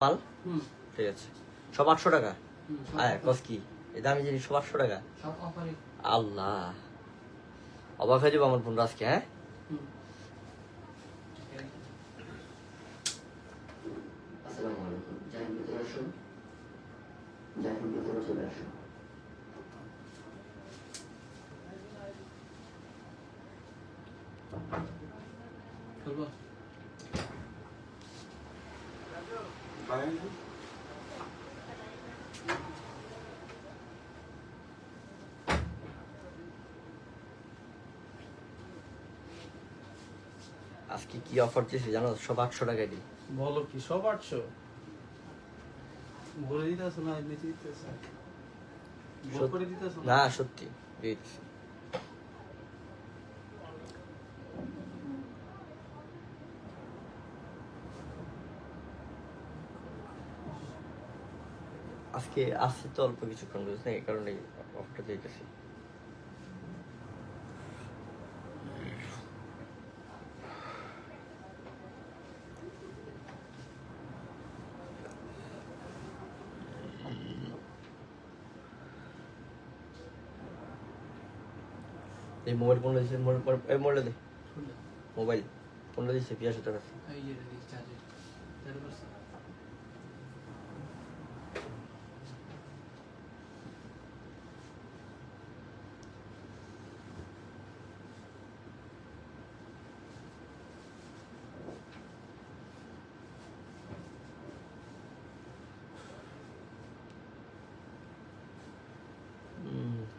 মাল? হুম। ঠিক আছে। সব আটশো টাকা? আয় কস কি? এই দামি জিনিস সব আটশো টাকা? আল্লাহ। অবাক হয়ে যাব আমার বোন আজকে হ্যাঁ? হুম। আসসালামু আলাইকুম জাহিন ভিতরে আসুন জাহিন ভিতরে চলে আসুন করব আজকে কি অফার দিয়েছে জানো? সব আটশো দিই। বলো কি সব আটশো? দিতেছ না এমনিতে দিতেছ? করে দিতেছ না? সত্যি দিয়ে। আজকে আসছে তো অল্প কিছুক্ষণ বুঝছেন এই কারণে অফারটা দিতেছি। মোবাইল পনেরো দিচ্ছে মোবাইল পনেরো- এই মোবাইলটা দে মোবাইল পনেরো দিচ্ছে পিয়াশো টাকা এই যে রিচার্জে তেরো পার্সেন্ট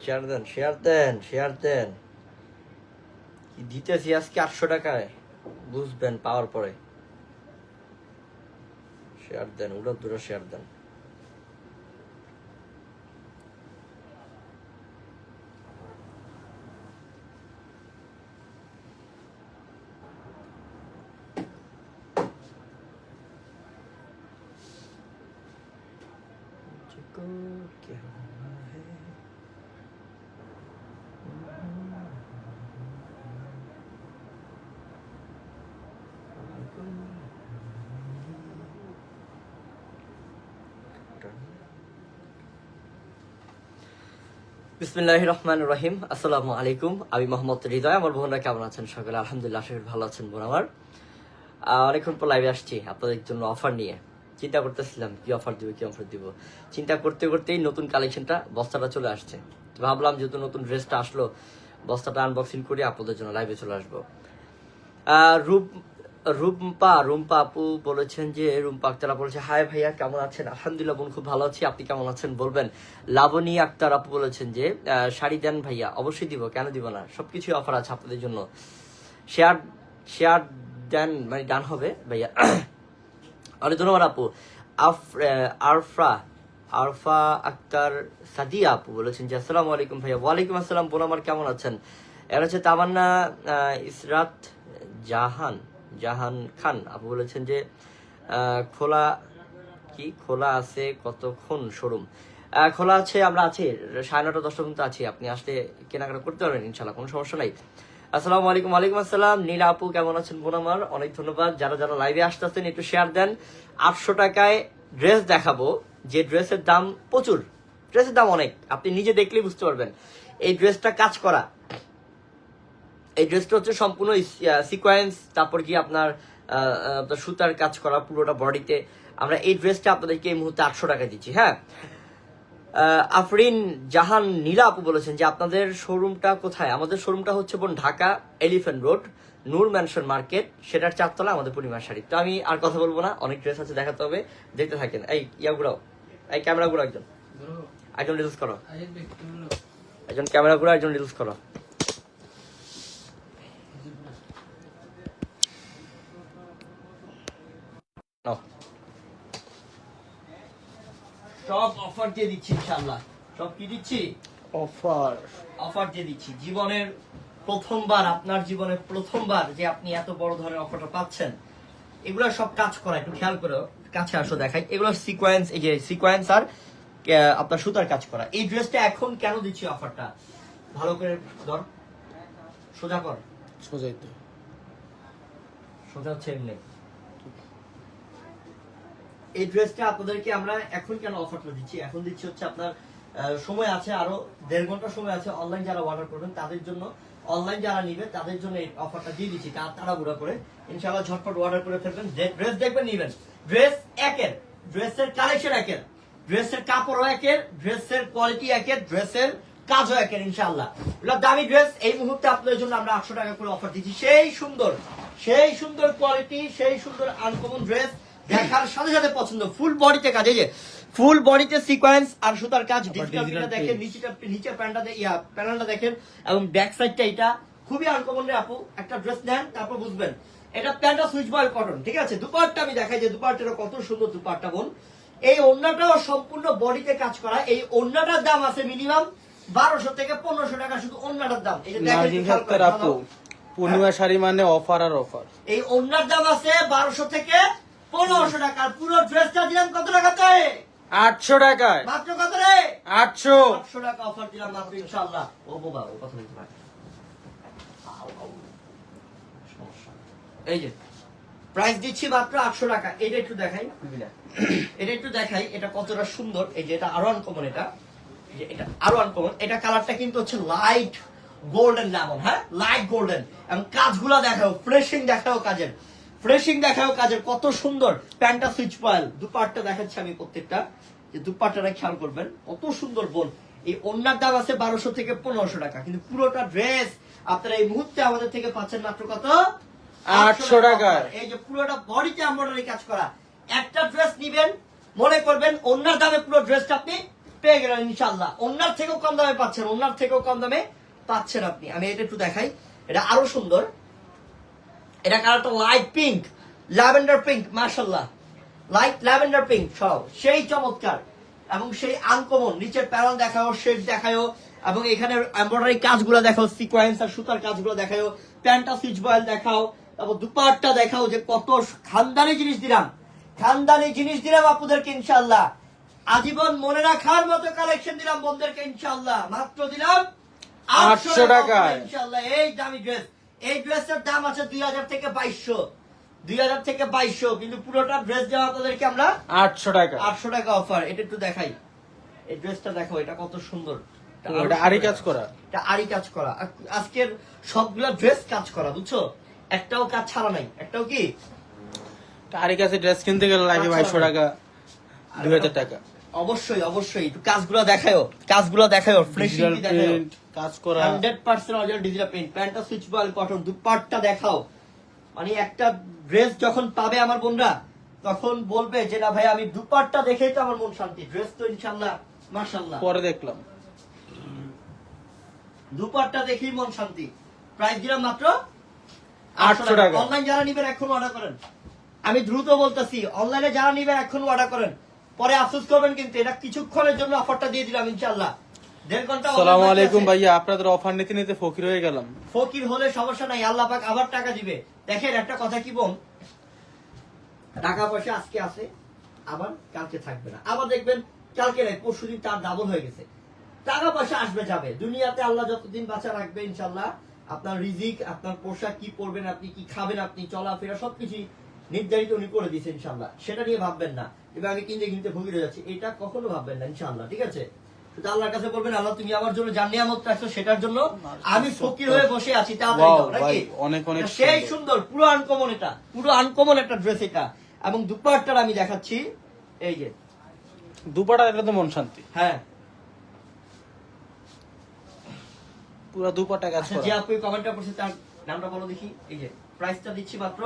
শেয়ার দেন শেয়ার দেন শেয়ার দেন কি দিতেছি আজকে আটশো টাকায়। বুঝবেন পাওয়ার পরে। শেয়ার দেন উড়ার দূরে শেয়ার দেন। বিসমিল্লাহ রহমান রহিম আসসালামু আলাইকুম। আমি মোহাম্মদ হৃদয়, আমার বোনরা কেমন আছেন সকালে? আলহামদুলিল্লাহ, আশা করি ভালো আছেন বোন আমার। অনেকক্ষণ পর লাইভে আসছি, আপনাদের জন্য অফার নিয়ে। চিন্তা করতেছিলাম, কি অফার দিব, কি অফার দিব? চিন্তা করতে করতেই নতুন কালেকশনটা বস্তাটা চলে আসছে। ভাবলাম, যেহেতু নতুন ড্রেসটা আসলো, বস্তাটা আনবক্সিং করে আপনাদের জন্য লাইভে চলে আসব। রূপ রুম্পা রুম্পা আপু বলেছেন যে, রুম্পা আক্তার আপু বলেছে, হাই ভাইয়া, কেমন আছেন? আলহামদুলিল্লাহ বোন, খুব ভালো আছি। আপনি কেমন আছেন বলবেন? লাবণী আক্তার আপু বলেছেন যে শাড়ি দেন ভাইয়া, অবশ্যই দিব, কেন দিব না? সবকিছুই অফার আছে আপনাদের জন্য। শেয়ার শেয়ার দেন মানে ডান হবে ভাইয়া। অনেক ধন্যবাদ আপু। আফ- আরফা আরফা আক্তার সাদিয়া আপু বলেছেন যে, আসসালামু আলাইকুম ভাইয়া, ওয়ালাইকুম আসসালাম বোন, আমার কেমন আছেন? এর হচ্ছে তামান্না ইসরাত জাহান। জাহান খান। আপু বলেছেন যে খোলা কি? খোলা আছে কতক্ষণ শোরুম? খোলা আছে, আমরা আছি, সাড়ে নটা দশটা পর্যন্ত আছি। আপনি আসলে কেনাকাটা করতে পারবেন ইনশাল্লাহ কোনো সমস্যা নাই। আসসালামু আলাইকুম, ওয়ালাইকুম আসসালাম। নীলা আপু, কেমন আছেন বোন আমার? অনেক ধন্যবাদ। যারা যারা লাইভে আসতেছেন একটু শেয়ার দেন। আটশো টাকায় ড্রেস দেখাবো, যে ড্রেসের দাম প্রচুর। ড্রেসের দাম অনেক। আপনি নিজে দেখলেই বুঝতে পারবেন। এই ড্রেসটা কাজ করা। এই ড্রেসটা হচ্ছে সম্পূর্ণ সিকোয়েন্স তারপর কি আপনার সুতার কাজ করা পুরোটা বডিতে। আমরা এই ড্রেসটা আপনাদেরকে এই মুহূর্তে আটশো টাকা দিচ্ছি হ্যাঁ? আফরিন জাহান নীলা আপু বলেছেন যে আপনাদের শোরুমটা কোথায়? আমাদের শোরুমটা হচ্ছে বোন Dhaka elephant road Noor mansion market সেটার চারতলা আমাদের পূর্ণিমা শাড়ি। তো আমি আর কথা বলব না অনেক ড্রেস আছে দেখাতে হবে দেখতে থাকেন। এই ইয়া ঘুরাও। এই ক্যামেরা ঘুরাও একজন। একজন রিলস করো। একজন ক্যামেরা ঘুরাও একজন রিলস করো। সব অফার দিয়ে দিচ্ছি ইনশাআল্লাহ। সব কি দিচ্ছি? অফার অফার দিয়ে দিচ্ছি। জীবনের প্রথমবার আপনার জীবনের প্রথমবার যে আপনি এত বড় ধরনের অফারটা পাচ্ছেন এগুলো সব কাজ করা একটু খেয়াল করে কাছে আসো দেখাই। এগুলো সিকোয়েন্স এই যে সিকোয়েন্স আর আপনার সুতার কাজ করা। এই ড্রেসটা এখন কেন দিচ্ছি অফারটা ভালো করে ধর। সোজা কর। সোজাই তো। সোজা হচ্ছে এমনি। এই ড্রেসটা আপনাদেরকে আমরা এখন কেন অফারটা দিচ্ছি? এখন দিচ্ছি হচ্ছে আপনার সময় আছে আরও দেড় ঘণ্টা সময় আছে অনলাইন যারা অর্ডার করবেন, তাদের জন্য অনলাইন যারা নিবে, তাদের জন্য এই অফারটা দিয়ে দিচ্ছি তার তাড়াহুড়া করে। ইনশাআল্লাহ ঝটপট অর্ডার করে ফেলবেন। ড্রেস দেখবেন, নিবেন। ড্রেস একের। ড্রেসের কালেকশন একের। ড্রেসের কাপড়ও একের ড্রেসের কোয়ালিটি একের ড্রেসের কাজও একের, ইনশাআল্লাহ। এগুলো দামি ড্রেস এই মুহূর্তে আপনাদের জন্য আমরা আটশো টাকা করে অফার দিচ্ছি। সেই সুন্দর সেই সুন্দর কোয়ালিটি সেই সুন্দর আনকমন ড্রেস দেখার সাথে সাথে পছন্দ। ফুল বডিতে কাজ এই যে ফুল বডিতে সিকোয়েন্স আর সুতার কাজ ডিজিটাল digital দেখেন নিচেটা নিচের প্যান্টটা ইয়া প্যানেলটা দেখেন এবং ব্যাক সাইডটা এটা। খুবই আনকমন রে আপু একটা ড্রেস নেন তারপর বুঝবেন। এটা প্যান্টটা সুইচ বয়েল কটন ঠিক আছে? দুপাটটা আমি দেখাই যে দুপাটটা কত সুন্দর দুপাটটা বোন। এই ওন্নাটাও সম্পূর্ণ বডিতে কাজ করা। এই ওন্নাটার দাম আছে মিনিমাম বারোশো থেকে পনেরোশো টাকা শুধু ওন্নাটার দাম। দেখেন করেন, আপু ভালো। পূর্ণিমা শাড়ি মানে অফার আর অফার এই ওন্নার দাম আছে বারোশো থেকে পনেরোশো টাকা পুরো ড্রেসটা দিলাম কত টাকা আটশো টাকায়। মাত্র কত রে? আটশো। আটশো টাকা অফার দিলাম মাত্র ইনশাল্লাহ ও বাবা ও কথা বলতে পারে। আউ, আউ। সমস্যা। এই যে প্রাইস দিচ্ছি মাত্র আটশো টাকা। এটা একটু দেখাই। এটা একটু দেখাই এটা কতটা সুন্দর। এই যে এটা আরও আনকমন এটা। এই যে এটা আরও আনকমন এটা কালারটা কিন্তু হচ্ছে লাইট গোল্ডেন লেমন হ্যাঁ? লাইট গোল্ডেন এবং কাজগুলো দেখাও ফ্রেশিং দেখাও কাজের। ফ্রেশিং দেখাও কাজের কত সুন্দর। প্যান্টটা সুইচ পয়েল দুপাটটা দেখাচ্ছি আমি প্রত্যেকটা। যে দুপাট্টাটা খেয়াল করবেন কত সুন্দর বোন এই অন্যার দাম আছে বারোশো থেকে পনেরোশো টাকা কিন্তু পুরোটা ড্রেস আপনারা এই মুহূর্তে আমাদের থেকে পাচ্ছেন মাত্র কত? 800 টাকায়। এই যে পুরোটা বডিতে এমব্রয়ডারি কাজ করা। একটা ড্রেস নিবেন মনে করবেন অন্যার দামে পুরো ড্রেসটা আপনি পেয়ে গেলেন ইনশাল্লাহ অন্যার থেকেও কম দামে পাচ্ছেন অন্যার থেকেও কম দামে পাচ্ছেন আপনি। আমি এটা একটু দেখাই এটা আরও সুন্দর। এটা কালারটা লাইট পিঙ্ক ল্যাভেন্ডার পিঙ্ক মাশাল্লাহ লাইট ল্যাভেন্ডার পিঙ্ক সব। সেই চমৎকার। এবং সেই আনকমন নিচের প্যানেল দেখাও শেড দেখাও এবং এখানে এমব্রয়ডারি কাজগুলো দেখাও সিকোয়েন্স আর সুতার কাজগুলো দেখাও প্যান্টা সুইচ বয়েল দেখাও তারপর দুপাটটা দেখাও যে কত খানদানি জিনিস দিলাম। খানদানি জিনিস দিলাম আপুদেরকে ইনশাল্লাহ আজীবন মনে রাখার মতো কালেকশন দিলাম বন্ধুদেরকে ইনশাল্লাহ মাত্র দিলাম 800 টাকা ইনশাল্লাহ এই দামি ড্রেস এই ড্রেসের দাম আছে দুই হাজার থেকে বাইশশো। দুই হাজার থেকে বাইশশো কিন্তু পুরোটা ড্রেস দেওয়া আপনাদেরকে আমরা আটশো টাকা। আটশো টাকা অফার এটা একটু দেখাই। এই ড্রেসটা দেখো এটা কত সুন্দর। এটা আরও এটা আরই সুন্দর। কাজ করা। এটা আরই কাজ করা। আর আজকের সবগুলা ড্রেস কাজ করা বুঝছ? একটাও কাজ ছাড়া নাই। একটাও কি? কাছে ড্রেস কিনতে গেলে লাগে বাইশশো টাকা দুই হাজার টাকা। অবশ্যই অবশ্যই। কাজগুলো দেখাও কাজগুলো প্রিন্ট কাজ করা। Hundred percent original digital print প্যান্টটা সুইচ বয়েল কটন দুপাটটা দেখাও। মানে একটা ড্রেস যখন পাবে আমার বোনরা তখন বলবে যে না ভাই আমি দুপাটটা দেখেই তো আমার মন শান্তি ড্রেস তো ইনশাল্লাহ মাশাল্লাহ। পরে দেখলাম। দুপাটটা দেখেই মন শান্তি। প্রাইস দিলাম মাত্র 800 টাকা। অনলাইন যারা নিবেন এখন অর্ডার করেন। আমি দ্রুত বলতেছি অনলাইনে যারা নিবেন এখন অর্ডার করেন। পরে আফসোস করবেন কিন্তু এটা কিছুক্ষণের জন্য অফারটা দিয়ে দিলাম ঘণ্টা সালাম আলাইকুম ভাইয়া আপনাদের অফার নিতে নিতে ফকির হয়ে গেলাম। ফকির হলে সমস্যা নাই আল্লাহ পাক আবার টাকা দিবে। দেখেন একটা কথা কি বল? টাকা পয়সা আজকে আছে আবার কালকে থাকবে না। আবার দেখবেন কালকে নাই পরশু দিন তার ডাবল হয়ে গেছে। টাকা পয়সা আসবে যাবে। দুনিয়াতে আল্লাহ যতদিন বাঁচা রাখবে ইনশাল্লাহ আপনার রিজিক আপনার পোশাক কি পরবেন আপনি কি খাবেন আপনি চলাফেরা সবকিছু নির্ধারিত উনি করে দিয়েছে ইনশাল্লাহ। সেটা নিয়ে ভাববেন না। এবার আমি কিনতে কিনতে ফকির হয়ে যাচ্ছি। এটা কখনো ভাববেন না ইনশাল্লাহ ঠিক আছে? শুধু আল্লাহর কাছে বলবেন আল্লাহ তুমি আমার জন্য জান নিয়ামত রাখছো সেটার জন্য আমি ফকির হয়ে বসে আছি তাড়াতাড়ি Wow, দাও, নাকি? ভাই, অনেক অনেক সেই সুন্দর। পুরো আনকমন এটা পুরো আনকমন একটা ড্রেস এটা। এবং দুপাট্টার আমি দেখাচ্ছি এই যে। দুপাটা এটা তো মন শান্তি। হ্যাঁ। পুরো দুপাটা কাজ আচ্ছা করা। যে আপনি কমেন্টটা করছে তার নামটা বলো দেখি। এই যে প্রাইসটা দিচ্ছি মাত্র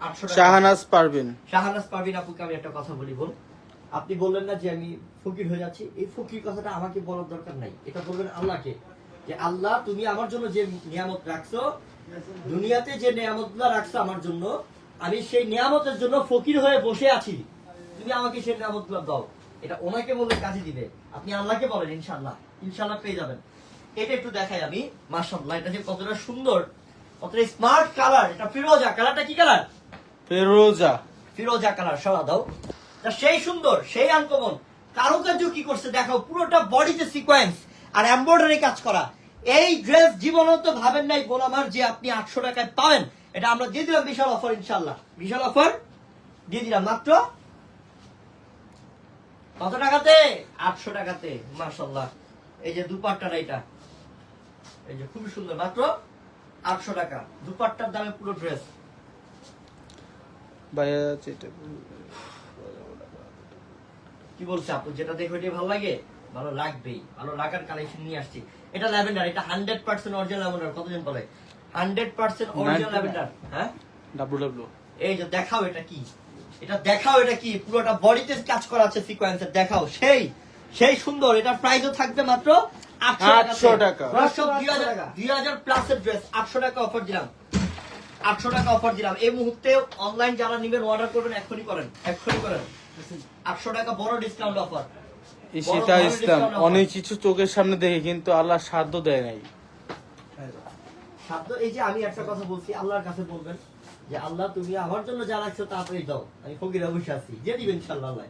800 টাকা। শাহানাজ পারভিন। শাহানাজ পারভিন আপুকে আমি একটা কথা বলি বল আপনি বললেন না যে আমি ফকির হয়ে যাচ্ছি। এই ফকির কথাটা আমাকে বলার দরকার নাই। এটা বলবেন আল্লাহকে। যে আল্লাহ তুমি আমার জন্য যে নিয়ামত রাখছো দুনিয়াতে যে নিয়ামতগুলো রাখছো আমার জন্য আমি সেই নিয়ামতের জন্য ফকির হয়ে বসে আছি। তুমি আমাকে সেই নিয়ামতগুলো দাও। এটা ওনাকে বলে কাজে দিবে। আপনি আল্লাহকে বলেন ইনশাল্লাহ ইনশাল্লাহ পেয়ে যাবেন। এটা একটু দেখাই আমি। মাশাআল্লাহ এটা যে কতটা সুন্দর কতটা স্মার্ট কালার এটা ফিরোজা কালারটা কি কালার ফেরোজা। ফিরোজা কালার সরা দাও। তা সেই সুন্দর, সেই আনকমন। কারুকার্য কি করছে দেখো পুরোটা বডিতে সিকোয়েন্স আর এমব্রয়ডারি কাজ করা। এই ড্রেস জীবনত ভাবেন নাই বল আমার যে আপনি আটশো টাকায় পাবেন। এটা আমরা দিয়ে দিলাম বিশাল অফার ইনশাল্লাহ বিশাল অফার দিয়ে দিলাম মাত্র কত টাকাতে? আটশো টাকাতে মার্শাল্লাহ এই যে দুপাট্টাটা এটা। এই যে খুবই সুন্দর, মাত্র আটশো টাকা। দুপাট্টার দামে পুরো ড্রেস ভাইয়া কি বলছে আপু? যেটা দেখো এটাই ভালো লাগে? ভালো লাগবেই। ভালো লাগার কালেকশন নিয়ে আসছি। এটা ল্যাভেন্ডার এটা হান্ড্রেড পার্সেন্ট অরিজিনাল ল্যাভেন্ডার কতজন বলে? হান্ড্রেড পার্সেন্ট অরিজিনাল ল্যাভেন্ডার হ্যাঁ? ডাব্লু ডাব্লু এই যে দেখাও এটা কি? এটা দেখাও এটা কি? পুরোটা বডিতে কাজ করা আছে সিকোয়েন্সের দেখাও। সেই সেই সুন্দর। এটার প্রাইসও থাকবে মাত্র 800 টাকা। দুই হাজার প্লাসের ড্রেস আটশো টাকা অফার দিলাম। আটশো টাকা অফার দিলাম। এই মুহূর্তে অনলাইন যারা নিবেন অর্ডার করবেন এক্ষুনি করেন। এক্ষুনি করেন। আটশো টাকা বড় ডিসকাউন্ট অফার সেটা ইসলাম অনেক কিছু চোখের সামনে দেখে কিন্তু আল্লাহ সাধ্য দেয় নাই। সাধ্য এই যে আমি একটা কথা বলছি আল্লাহর কাছে বলবেন যে আল্লাহ তুমি আমার জন্য যা রাখছো তাড়াতাড়ি দাও। আমি ফকিরা আছি। যে দিবেন ইনশাল্লাহ আল্লাহ।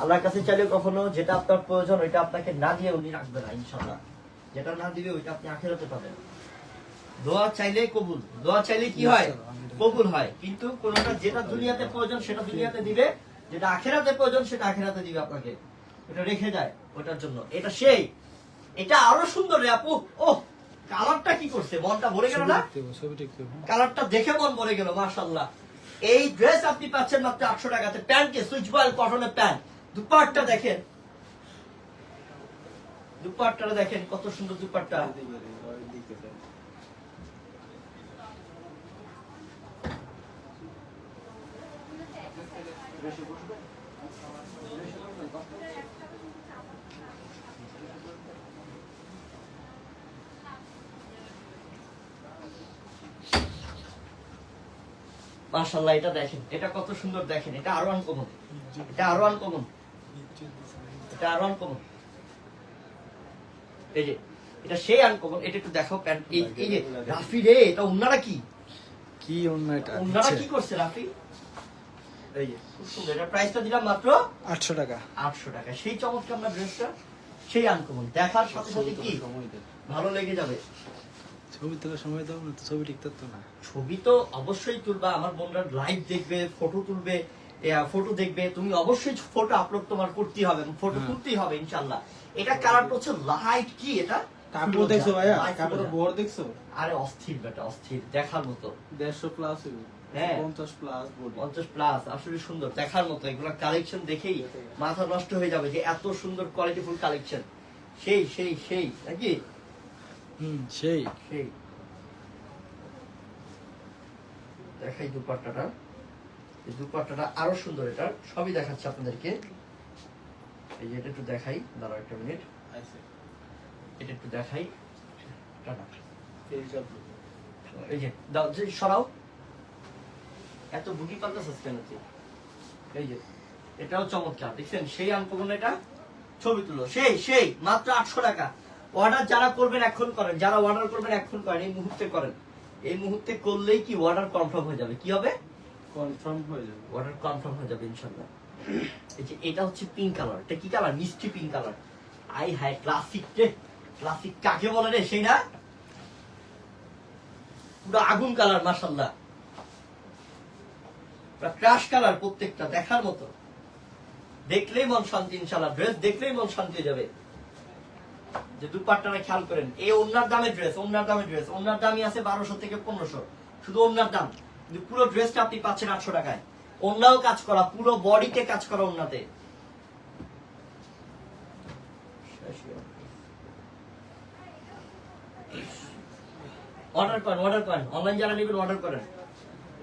আল্লাহর কাছে চাইলে কখনো যেটা আপনার প্রয়োজন ওইটা আপনাকে না দিয়ে উনি রাখবে না ইনশাল্লাহ যেটা না দিবে ওইটা আপনি আখেরাতে পাবেন। দোয়া চাইলে কবুল। দোয়া চাইলে কি হয়? কবুল হয়। কিন্তু কোনটা যেটা দুনিয়াতে প্রয়োজন সেটা দুনিয়াতে দিবে যেটা আখেরাতে প্রয়োজন সেটা আখেরাতে দিবে আপনাকে। এটা রেখে যায় ওটার জন্য। এটা সেই। এটা আরও সুন্দর রে আপু। ও কালারটা কি করছে? মনটা ভরে গেল না? কালারটা দেখে মন ভরে গেল মাশাল্লাহ এই ড্রেস আপনি পাচ্ছেন মাত্র আটশো টাকাতে। প্যান্টকে সুইচ বয়েল কটনের প্যান্ট। দুপাট্টা দেখেন। দুপাট্টাটা দেখেন কত সুন্দর দুপাট্টা। মাশাল্লাহ এটা দেখেন এটা কত সুন্দর দেখেন এটা আরও আনকমন এটা আরও আনকমন এটা আরও আনকমন এই যে এটা সেই আনকমন এটা একটু প্যান্ট এই যে রাফি রে এটা উন্নারা কি? কি অন্য এটা? উন্নারা কি করছে রাফি? এই যে। খুব সুন্দর এটা প্রাইসটা দিলাম মাত্র আটশো টাকা। আটশো টাকা। সেই চমৎকার আমরা ড্রেসটা সেই আনকমন দেখার সাথে সাথে কি? ভালো লেগে যাবে। ছবি তোলার সময় দাও না তো ছবি ঠিক থাকতো না। ছবি তো অবশ্যই তুলবা আমার বোনরা লাইভ দেখবে ফটো তুলবে ফটো দেখবে তুমি অবশ্যই ফটো আপলোড তোমার করতেই হবে ফটো হ্যাঁ। তুলতেই হবে ইনশাল্লাহ এটা কালারটা হচ্ছে লাইট কি এটা? কাপড় দেখছ ভাইয়া? কাপড়। বড় দেখছ? আরে অস্থির বেটা অস্থির দেখার মতো। দেড়শো প্লাস। পঞ্চাশ প্লাস আসলে সুন্দর দেখার মতো। এগুলা কালেকশন দেখেই মাথা নষ্ট হয়ে যাবে যে এত সুন্দর কোয়ালিটিফুল কালেকশন সেই সেই সেই নাকি? সেই। সেই। দেখাই দুপাট্টাটা। এই দুপাট্টাটা আরও সুন্দর এটা। সবই দেখাচ্ছে আপনাদেরকে। এই যে এটা একটু দেখাই। দাঁড়াও একটা মিনিট। এটা একটু দেখাই। টাটা। এই যে দাও যে সরাও। এত বুকি পাল্টাছিস কেন তুই? এই যে এটাও চমৎকার। দেখছেন? সেই আনকমন এটা। ছবি তুলো। সেই সেই মাত্র আটশো টাকা। অর্ডার যারা করবেন এখন করেন যারা অর্ডার করবেন এখন করেন এই মুহূর্তে করেন। এই মুহূর্তে করলেই কি অর্ডার কনফার্ম হয়ে যাবে? কি হবে? কনফার্ম হয়ে যাবে। অর্ডার কনফার্ম হয়ে যাবে ইনশাল্লাহ। এই যে এটা হচ্ছে পিঙ্ক কালার এটা কি কালার মিষ্টি পিঙ্ক কালার আই হাই ক্লাসিক রে। ক্লাসিক কাকে বলে রে? সেই না? পুরো আগুন কালার মাসাল্লাহ ক্রাশ কালার প্রত্যেকটা দেখার মতো। দেখলেই মন শান্তি ইনশাল্লাহ। ড্রেস দেখলেই মন শান্তি হয়ে যাবে। যে দুপাট্টাটা খেয়াল করেন, এই ওনার দামের ড্রেস ওনার দামের ড্রেস ওনার দামই আছে বারোশো থেকে পনেরোশো। শুধু ওনার দাম, কিন্তু পুরো ড্রেসটা আপনি পাচ্ছেন আটশো টাকায়। অন্যও কাজ করা, পুরো বডিতে কাজ করা ওনাতে অর্ডার করেন অর্ডার করেন। অনলাইন যারা নেবেন অর্ডার করেন।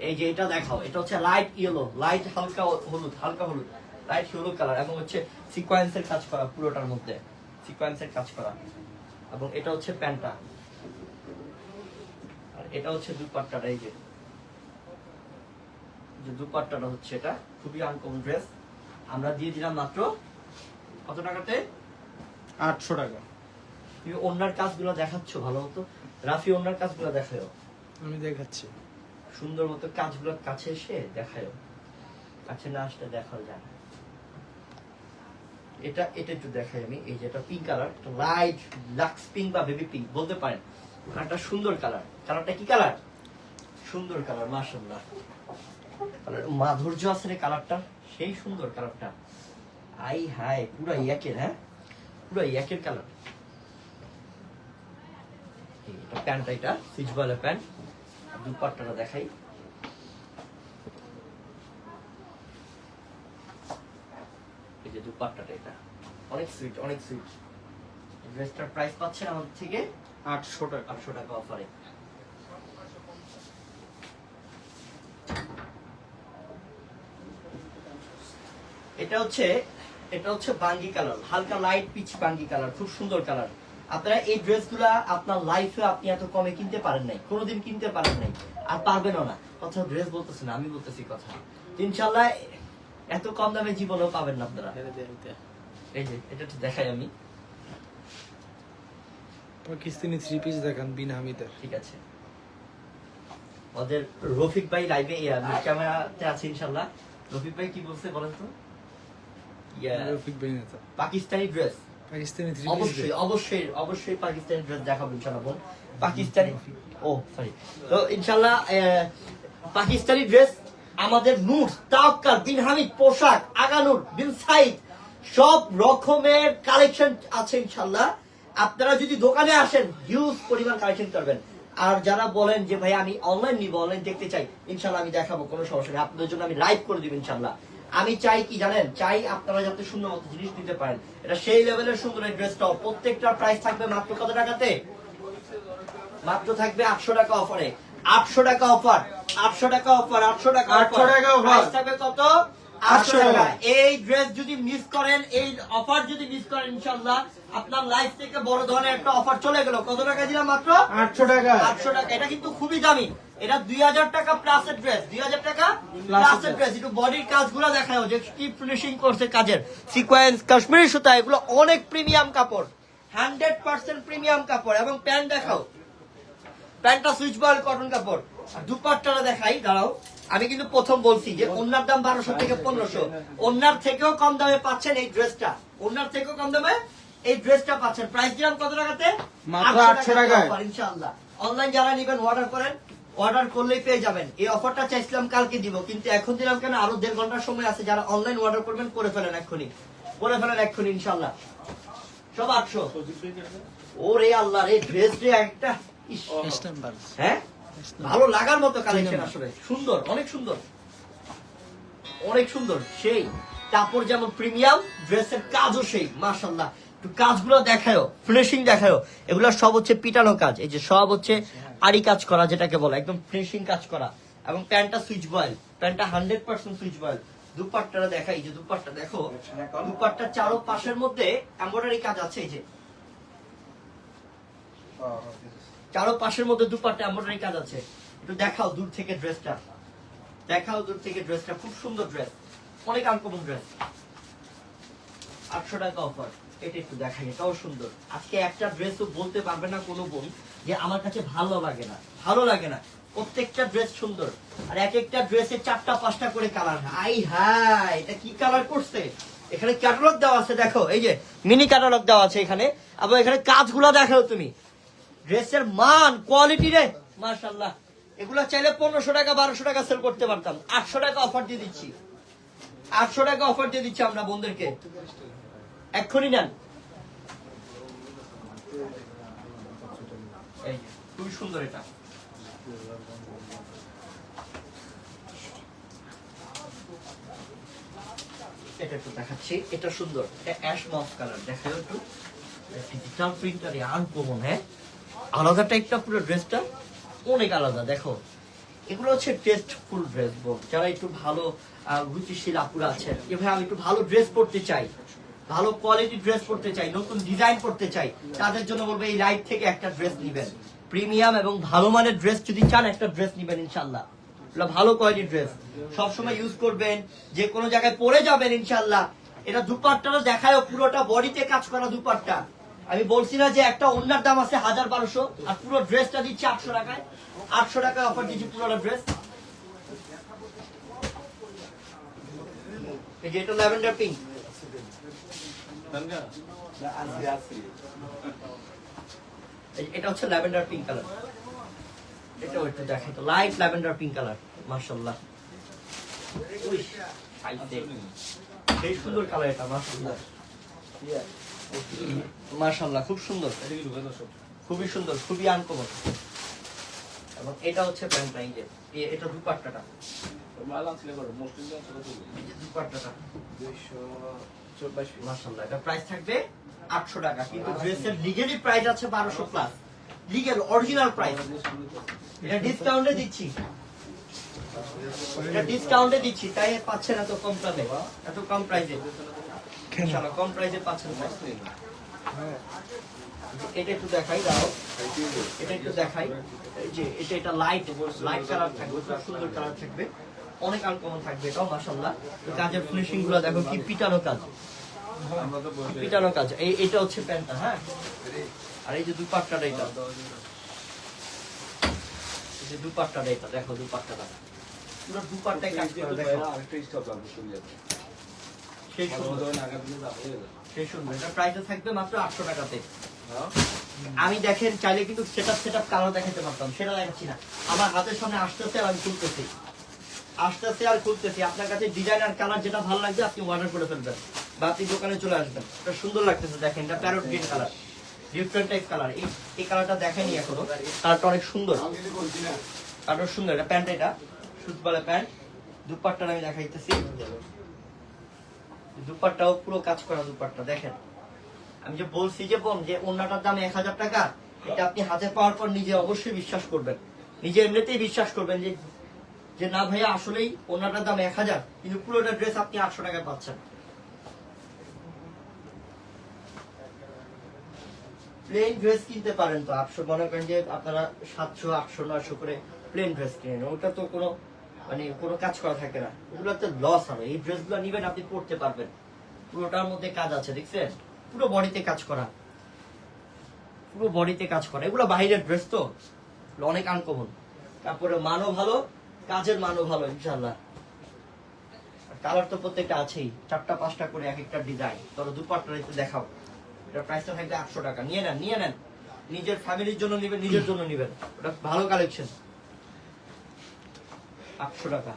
এই যে এটা দেখাও, এটা হচ্ছে লাইট ইয়েলো লাইট হালকা হলুদ হালকা হলুদ। লাইট হলুদ কালার এবং হচ্ছে সিকোয়েন্সের কাজ করা পুরোটার মধ্যে। সিকোয়েন্সের কাজ করা। এবং এটা হচ্ছে প্যান্টটা আর এটা হচ্ছে দুপাট্টাটা এই যে। যে দুপাট্টাটা হচ্ছে এটা খুবই আনকমন ড্রেস আমরা দিয়ে দিলাম মাত্র কত টাকাতে? আটশো টাকা। তুমি অন্যার কাজগুলো দেখাচ্ছ ভালো মতো। রাফি অন্যার কাজগুলো দেখাও আমি দেখাচ্ছি। সুন্দর মতো কাজগুলো কাছে এসে দেখায় কাছে না আসলে দেখাও যায়। এটা এটা একটু দেখাই আমি, এই যে এটা pink colour light lux pink বা বেবি পিঙ্ক বলতে পারেন। কালারটা সুন্দর কালার কালারটা কি কালার সুন্দর কালার মাশাআল্লাহ। মাধুর্য আছে রে কালারটা সেই সুন্দর কালারটা। আই হাই পুরো ইয়াকের হ্যাঁ? পুরো ইয়াকের কালার এটা প্যান্টটা, এটা সুইচ বলের প্যান্ট। দুপাট্টাটা দেখাই। যে দুপাট্টাটা এটা। অনেক সুইট অনেক সুইট ড্রেসটার প্রাইস পাচ্ছেন আমাদের থেকে আটশো টাকা। আটশো টাকা অফারে এটা হচ্ছে এটা হচ্ছে বাঙ্গি কালার হালকা লাইট পিচ বাঙ্গি কালার খুব সুন্দর কালার। আপনারা এই ড্রেসগুলা আপনার লাইফে আপনি এত কমে কিনতে পারেন নাই কোনোদিন কিনতে পারেন নাই। আর পারবেনও না। কথা ড্রেস বলতেছেন আমি বলতেছি কথা। ইনশাল্লাহ এত কম দামে জীবনেও পাবেন না আপনারা। এই যে এটা একটু দেখাই আমি। পাকিস্তানি থ্রি পিস দেখান বিন হামিদের। ঠিক আছে। ওদের রফিক ভাই লাইভে ক্যামেরাতে আছে ইনশাল্লাহ রফিক ভাই কি বলছে বলেন তো? রফিক ভাই নেতা। Pakistani dress Pakistani three piece অবশ্যই অবশ্যই অবশ্যই পাকিস্তানি ড্রেস দেখাবো ইনশাল্লাহ বোন। পাকিস্তানি ও সরি তো ইনশাল্লাহ আহ, পাকিস্তানি ড্রেস আমাদের নূর তাওকার বিন পোশাক, আগানুর, বিন সাইদ, সব রকমের কালেকশন আছে ইনশাল্লাহ আপনারা যদি দোকানে আসেন হিউজ পরিমাণ কালেকশন করবেন। আর যারা বলেন যে, ভাই, আমি অনলাইন নিব অনলাইন দেখতে চাই ইনশাল্লাহ আমি দেখাবো, কোনো সমস্যা নেই। আপনাদের জন্য আমি লাইভ করে দিব ইনশাল্লাহ আমি চাই কি জানেন? চাই আপনারা যাতে সুন্দর মতো জিনিস নিতে পারেন। এটা সেই লেভেলের সুন্দর এই ড্রেসটাও প্রত্যেকটা প্রাইস থাকবে মাত্র কত টাকাতে? মাত্র থাকবে আটশো টাকা অফারে আটশো টাকা অফার। আটশো টাকা অফার আটশো টাকা 800 টাকা। Price থাকবে কত? আটশো টাকা। এই ড্রেস যদি মিস করেন এই অফার যদি মিস করেন ইনশাল্লাহ আপনার লাইফ থেকে বড় ধরনের একটা অফার চলে গেল। কত টাকা দিলাম মাত্র? আটশো টাকা। আটশো টাকা। এটা কিন্তু খুবই দামি। এটা দুই হাজার টাকা প্লাসের ড্রেস দুই হাজার টাকা প্লাসের এর ড্রেস একটু বডির কাজগুলো দেখাও যে কি ফিনিশিং করছে কাজের। সিকোয়েন্স কাশ্মীরি সুতা এগুলো অনেক প্রিমিয়াম কাপড়। হান্ড্রেড পার্সেন্ট প্রিমিয়াম কাপড় এবং প্যান্ট দেখাও। প্যান্টটা সুইচ বয়েল কটন কাপড়। আর দুপাট্টাটা দেখাই দাঁড়াও। আমি কিন্তু প্রথম বলছি যে অন্যার দাম বারোশো থেকে পনেরোশো। অন্যার থেকেও কম দামে পাচ্ছেন এই ড্রেসটা। অন্যার থেকেও কম দামে এই ড্রেসটা পাচ্ছেন। প্রাইস দিলাম কত টাকাতে? মাত্র 800 টাকায়। ইনশাআল্লাহ। অনলাইন যারা নেবেন অর্ডার করেন অর্ডার করলেই পেয়ে যাবেন। এই অফারটা চাইছিলাম কালকে দিব কিন্তু এখন দিলাম কেন? আরও দেড় ঘণ্টার সময় আছে। যারা অনলাইন অর্ডার করবেন করে ফেলেন এক্ষুনি। করে ফেলেন এক্ষুনি ইনশাল্লাহ সব আটশো। ওরে আল্লাহ রে ড্রেস রে একটা হ্যাঁ? ভালো লাগার মতো কালেকশন আসলে। সুন্দর অনেক সুন্দর। অনেক সুন্দর সেই। কাপড় যেমন প্রিমিয়াম ড্রেসের কাজও সেই মাশাল্লাহ কাজগুলো দেখায়ও ফিনিশিং দেখায়ও। এগুলো সব হচ্ছে পিটানো কাজ। এই যে সব হচ্ছে আড়ি কাজ করা যেটাকে বলে একদম ফিনিশিং কাজ করা। এবং প্যান্টটা সুইচ বয়েল। প্যান্টটা হান্ড্রেড পার্সেন্ট সুইচ বয়েল। দুপাট্টাটা দেখাই এই যে দুপাট্টা দেখো দুপাট্টার চারো পাশের মধ্যে এমব্রয়ডারি কাজ আছে এই যে। চারো পাশের মধ্যে দুপাট্টা এমব্রয়ডারি কাজ আছে। একটু দেখাও দূর থেকে ড্রেসটা। দেখাও দূর থেকে ড্রেসটা, খুব সুন্দর ড্রেস। অনেক আনকমন ড্রেস আটশো টাকা অফার এটা একটু দেখাই, এটাও সুন্দর। আজকে একটা ড্রেসও বলতে পারবে না কোনো বোন যে আমার কাছে ভালো লাগে না। ভালো লাগে না। প্রত্যেকটা ড্রেস সুন্দর। আর এক একটা ড্রেসে চারটা, পাঁচটা করে কালার হাই হাই এটা কি কালার করছে? এখানে ক্যাটালগ দেওয়া আছে, দেখো। এই যে মিনি ক্যাটালগ দেওয়া আছে এখানে। আবার এখানে কাজগুলো দেখো তুমি। ড্রেসের মান কোয়ালিটি রে। মাশাল্লাহ এগুলো চাইলে পনেরোশো টাকা বারোশো টাকা সেল করতে পারতাম। আটশো টাকা অফার দিয়ে দিচ্ছি। আটশো টাকা অফার দিয়ে দিচ্ছি আমরা বন্ধুদেরকে। এক্ষুনি নেন। খুবই সুন্দর এটা। এটা একটু দেখাচ্ছি। এটা সুন্দর। এটা অ্যাশ মফ কালার দেখাও একটু। ডিজিটাল প্রিন্টার আনকমন হ্যাঁ? আলাদা টাইপটা পুরো ড্রেসটা অনেক আলাদা, দেখো। এগুলো হচ্ছে টেস্টফুল ড্রেস বোন। যারা একটু ভালো রুচিশীল আপুরা আছেন, যে ভাই আমি একটু ভালো ড্রেস পরতে চাই, ভালো কোয়ালিটি ড্রেস পরতে চাই, নতুন ডিজাইন পরতে চাই, তাদের জন্য বলব এই লাইট থেকে একটা ড্রেস নিবেন। প্রিমিয়াম এবং ভালো মানের ড্রেস যদি চান, একটা ড্রেস নিবেন ইনশাল্লাহ ভালো কোয়ালিটির ড্রেস সবসময় ইউজ করবেন, যে কোনো জায়গায় পরে যাবেন ইনশাল্লাহ এটা দুপাট্টারও দেখায় পুরোটা বডিতে কাজ করা দুপাট্টা। আমি বলছি না যে একটা অন্যার দাম আছে হাজার বারোশো, আর পুরো ড্রেসটা দিচ্ছি আটশো টাকায়। আটশো টাকা অফার দিচ্ছি পুরোটা ড্রেস এই যে এটা ল্যাভেন্ডার পিঙ্ক এটা হচ্ছে ল্যাভেন্ডার পিঙ্ক কালার দেখাই তো লাইট ল্যাভেন্ডার পিঙ্ক কালার মার্শাল্লাহ সুন্দর কালার এটা, মাশাআল্লাহ। মাশাআল্লাহ, খুব সুন্দর। খুবই সুন্দর, খুবই আনকমন এবং এটা হচ্ছে এটা দুপাট্টাটা। থাকবে 800 টাকা, কিন্তু প্রাইস আছে 1200 প্লাস লিগেল অরিজিনাল প্রাইস এটা ডিসকাউন্টে দিচ্ছি। এটা দিচ্ছি, তাই এত কম দামে এত কম ইনশাআল্লাহ কম প্রাইসে পাচ্ছেন এটা একটু দেখাই দাও এটা একটু দেখাই। যে এটা এটা লাইট লাইট কালার থাকবে খুব সুন্দর কালার থাকবে। অনেক আনকমন থাকবে এটাও মাশাআল্লাহ। কাজের ফিনিশিংগুলো দেখো কি পিটানো কাজ। পিটানো কাজ। এই এটা হচ্ছে প্যান্টটা হ্যাঁ? আর এই যে দুপাট্টাটা এটা। এই যে দুপাট্টাটা এটা দেখো দুপাট্টাটা। পুরো দুপাট্টায় কাজ করা দেখো। সেই সুন্দর। সেই সুন্দর। এটা প্রাইসে থাকবে মাত্র আটশো টাকাতে। আমি দেখেন চাইলে কিন্তু সেটা সেটা কালার দেখাতে পারতাম সেটা দেখাচ্ছি না। আমার হাতের সামনে আসতেছে আর আমি খুলতেছি। আসতেছে আর খুলতেছি। আপনার কাছে ডিজাইন আর কালার যেটা ভালো লাগবে আপনি অর্ডার করে ফেলবেন বা আপনি দোকানে চলে আসবেন। এটা সুন্দর লাগতেছে দেখেন এটা parrot green colour different type colour এই এই কালারটা দেখেনি এখনও। কালারটা অনেক সুন্দর। কালারটা সুন্দর এটা প্যান্ট এটা। সুতবালা প্যান্ট দুপাট্টাটা আমি দেখাইতেছি। দুপাট্টাও পুরো কাজ করা দুপাট্টা, দেখেন। আমি যে বলছি যে বোন, যে অন্যটার দাম এক হাজার টাকা, এটা আপনি হাতে পাওয়ার পর নিজে অবশ্যই বিশ্বাস করবেন। নিজে এমনিতেই বিশ্বাস করবেন যে যে না ভাইয়া, আসলেই অন্যটার দাম এক হাজার, কিন্তু পুরোটা ড্রেস আপনি আটশো টাকায় পাচ্ছেন। প্লেন ড্রেস কিনতে পারেন তো, আটশো, মনে করেন যে আপনারা সাতশো, আটশো, নয়শো করে প্লেন ড্রেস কিনেন। ওটা তো কোনো মানে কোনো কাজ করা থাকে না। ওগুলোতে লস হবে। এই ড্রেসগুলো নিবেন, আপনি পড়তে পারবেন। পুরোটার মধ্যে কাজ আছে, দেখছেন? পুরো বডিতে কাজ করা। পুরো বডিতে কাজ করা। এগুলো বাইরের ড্রেস তো। অনেক আনকমন তারপরে মানও ভালো, কাজের মানও ভালো ইনশাল্লাহ কালার তো প্রত্যেকটা আছেই। চারটা, পাঁচটা করে এক একটা ডিজাইন ধরো দুপাট্টা একটু দেখাও। এটা প্রাইসটা থাকবে আটশো টাকা। নিয়ে নেন নিয়ে নেন। নিজের ফ্যামিলির জন্য নিবেন, নিজের জন্য নিবেন। ওটা ভালো কালেকশন আটশো টাকা।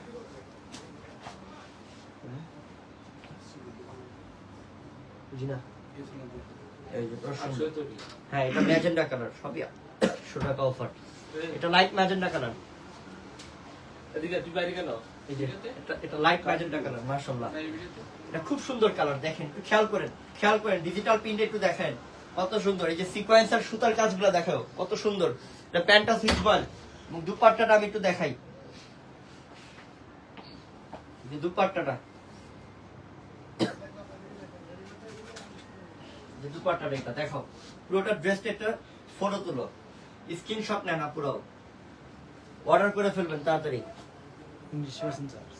হ্যাঁ? এটা ম্যাজেন্ডা কালার সবই টাকা অফার এটা লাইট ম্যাজেন্ডা কালার। এটা- লাইট ম্যাজেন্ডা কালার এটা খুব সুন্দর কালার দেখেন একটু খেয়াল করেন খেয়াল করেন ডিজিটাল প্রিন্ট একটু দেখেন কত সুন্দর। এই যে সিকোয়েন্সার সুতার কাজগুলো দেখাও কত সুন্দর। এটা প্যান্টটা সুইচ বল এবং দুপাট্টাটা আমি একটু দেখাই। যে দুপাট্টাটা। যে দুপাট্টাটা এটা দেখো। পুরোটা ড্রেসটা একটা ফটো তুলো। স্ক্রিনশট নেন না পুরো। অর্ডার করে ফেলবেন তাড়াতাড়ি। ইংলিশ পার্সেন্ট চার্জ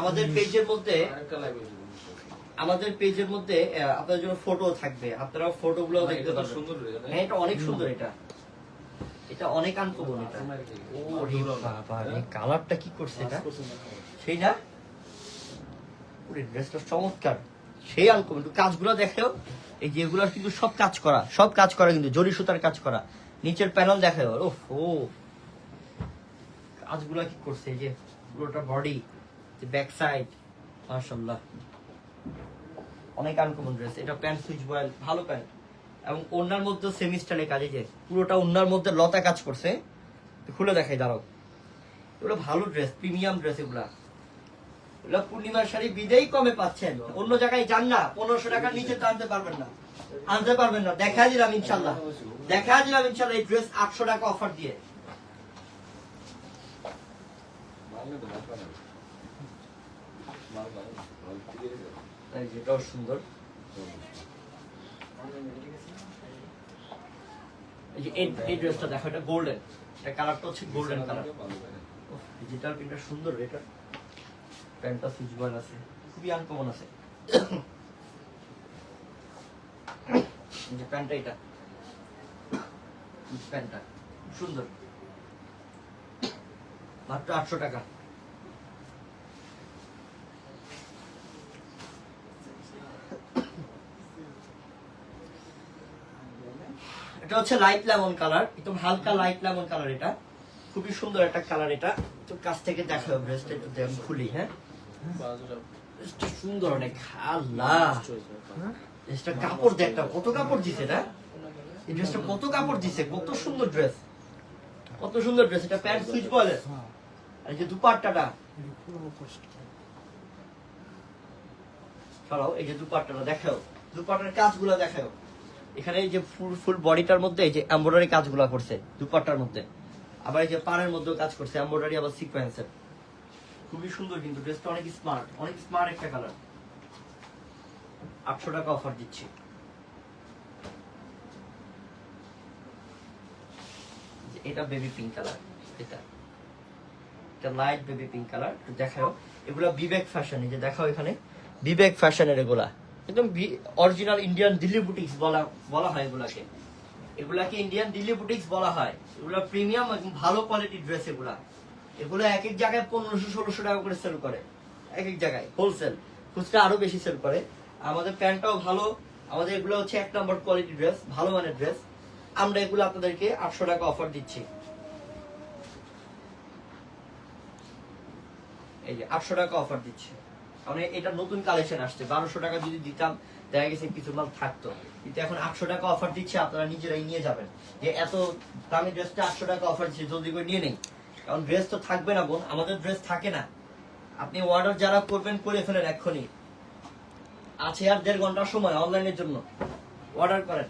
আমাদের পেজের মধ্যে আমাদের পেজের মধ্যে আপনাদের জন্য ফটো থাকবে। আপনারা ফটো গুলো দেখতে পারবেন। হ্যাঁ এটা অনেক সুন্দর এটা। এটা অনেক আনকমন এটা। বাবা রে কালারটা কি করছে এটা? সেই না ওরে ড্রেসটা চমৎকার। সেই আনকমন। একটু কাজগুলো দেখেও এই যেগুলো কিন্তু সব কাজ করা সব কাজ করা কিন্তু জরি সুতার কাজ করা। নিচের প্যানেল দেখেও ও ও। কাজগুলো কি করছে এই যে পুরোটা বডি ব্যাক সাইড মাশাআল্লাহ। অনেক আনকমন ড্রেস এটা প্যান্ট সুইচ বয়েল ভালো প্যান্ট এবং ওনার মধ্যে সেমিস্টারে কাজে যে পুরোটা ওনার মধ্যে লতা কাজ করছে। খুলে দেখাই, দাঁড়াও। এগুলো ভালো ড্রেস প্রিমিয়াম ড্রেস এগুলা। এগুলো পূর্ণিমার শাড়ি বিদেই কমে পাচ্ছেন। অন্য জায়গায় যান না, পনেরোশো টাকার নিচে তো আনতে পারবেন না। আনতে পারবেন না। দেখা দিলাম ইনশাল্লাহ। দেখা দিলাম ইনশাল্লাহ এই ড্রেস আটশো টাকা অফার দিয়ে। সুন্দর। এই ড্রেসটা দেখো এটা গোল্ডেন এটা কালারটা হচ্ছে গোল্ডেন কালার ডিজিটাল প্রিন্টটা সুন্দর এটা প্যান্টটা সুইচ বয়েল আছে। খুবই আনকমন আছে। যে প্যান্টটা এটা। প্যান্টটা সুন্দর। মাত্র আটশো টাকা। এটা হচ্ছে লাইট লেমন কালার একদম হালকা লাইট লেমন কালার এটা। খুবই সুন্দর একটা কালার এটা। তো কাছ থেকে দেখাও ড্রেসটা একটু দেখ- খুলি হ্যাঁ? সুন্দর অনেক, আল্লাহ। ড্রেসটা কাপড় দেখ কত কাপড় দিছে, না? এই ড্রেসটা কত কাপড় দিছে, কত সুন্দর ড্রেস কত সুন্দর ড্রেস এটা প্যান্ট সুইচ বলে। আর যে দুপাট্টাটা। সরাও এই যে দুপাট্টাটা দেখাও। দুপাট্টার কাজগুলো দেখাও। এখানে এই যে ফুল ফুল বডিটার মধ্যে এই যে এমব্রয়ডারি কাজগুলো করছে, দুপাট্টার মধ্যে। আবার এই যে পাড়ের মধ্যেও কাজ করছে এমব্রয়ডারি আবার সিকোয়েন্সের খুবই সুন্দর কিন্তু ড্রেসটা অনেক স্মার্ট অনেক স্মার্ট একটা কালার আটশো টাকা অফার দিচ্ছি। এটা বেবি পিঙ্ক কালার এটা। এটা লাইট বেবি পিঙ্ক কালার দেখাও। এগুলা বিবেক ফ্যাশন এই যে দেখাও এখানে। বিবেক ফ্যাশনের এগুলা। একদম অরিজিনাল ইন্ডিয়ান দিল্লি বুটিক্স বলা বলা হয় এগুলাকে। এগুলাকে ইন্ডিয়ান দিল্লি বুটিক্স বলা হয়। এগুলা প্রিমিয়াম এবং ভালো কোয়ালিটির ড্রেস এগুলা। এগুলো এক এক জায়গায় পনেরোশো, ষোলোশো টাকা করে সেল করে। এক এক জায়গায় হোলসেল খুচরা আরও বেশি সেল করে। আমাদের প্যান্টটাও ভালো। আমাদের এগুলো হচ্ছে এক নম্বর কোয়ালিটি ড্রেস ভালো মানের ড্রেস আমরা এগুলো আপনাদেরকে আটশো টাকা অফার দিচ্ছি। এই যে, আটশো টাকা অফার দিচ্ছি। মানে এটা নতুন কালেকশন আসছে। বারোশো টাকা যদি দিতাম, দেখা গেছে কিছু মাল থাকতো। কিন্তু এখন আটশো টাকা অফার দিচ্ছে, আপনারা নিজেরাই নিয়ে যাবেন। যে এত দামি ড্রেসটা আটশো টাকা অফার দিচ্ছে, জলদি করে নিয়ে নেই। কারণ ড্রেস তো থাকবে না, বোন। আমাদের ড্রেস থাকে না। আপনি অর্ডার যারা করবেন, করে ফেলেন এক্ষুনি। আছে আর দেড় ঘণ্টার সময় অনলাইনের জন্য। অর্ডার করেন।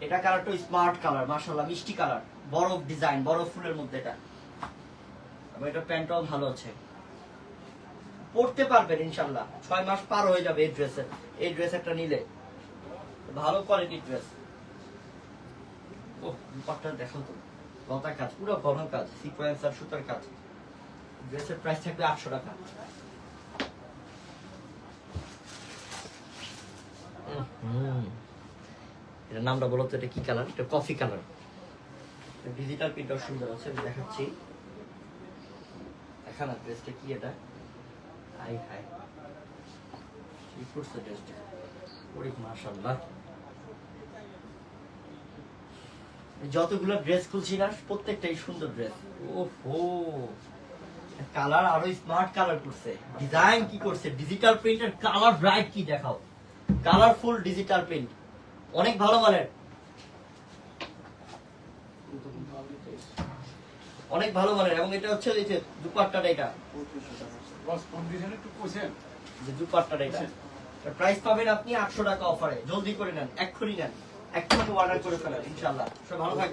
এটা কালারটা স্মার্ট কালার মার্শাল্লাহ মিষ্টি কালার বড় ডিজাইন বড় ফুলের মধ্যে এটা। এটা প্যান্টটাও ভালো আছে। পড়তে পারবেন ইনশাল্লাহ ছয় মাস পার হয়ে যাবে এই ড্রেসের এই ড্রেস একটা নিলে। ভালো কোয়ালিটির ড্রেস ও দুপাট্টা দেখো তো। লতা কাজ, পুরো ঘন কাজ সিকোয়েন্স আর সুতার কাজ। ড্রেসের প্রাইস থাকবে আটশো টাকা। এটার নামটা বলো তো, এটা কি কালার এটা কফি কালার ডিজিটাল প্রিন্টও সুন্দর আছে দেখাচ্ছি। দেখা না ড্রেসটা কি এটা। হাই হাই কি করছে ড্রেসটা ওরে মাশাআল্লাহ। যতগুলো ড্রেস খুলছি না, প্রত্যেকটাই সুন্দর ড্রেস ওহো! কালার আরও স্মার্ট কালার করছে। ডিজাইন কি করছে? ডিজিটাল প্রিন্টের কালার ব্রাইট কি দেখাও। কালারফুল ডিজিটাল প্রিন্ট অনেক ভালো মানের। অনেক ভালো মানের। এবং এটা হচ্ছে এই যে দুপাট্টাটা, এটা। যে দুপাট্টাটা এটা প্রাইস পাবেন আপনি আটশো টাকা অফারে জলদি করে নেন, এক্ষুনি নেন। এক্ষুনি অর্ডার করে ফেলেন ইনশাল্লাহ সব ভালো থাকবেন।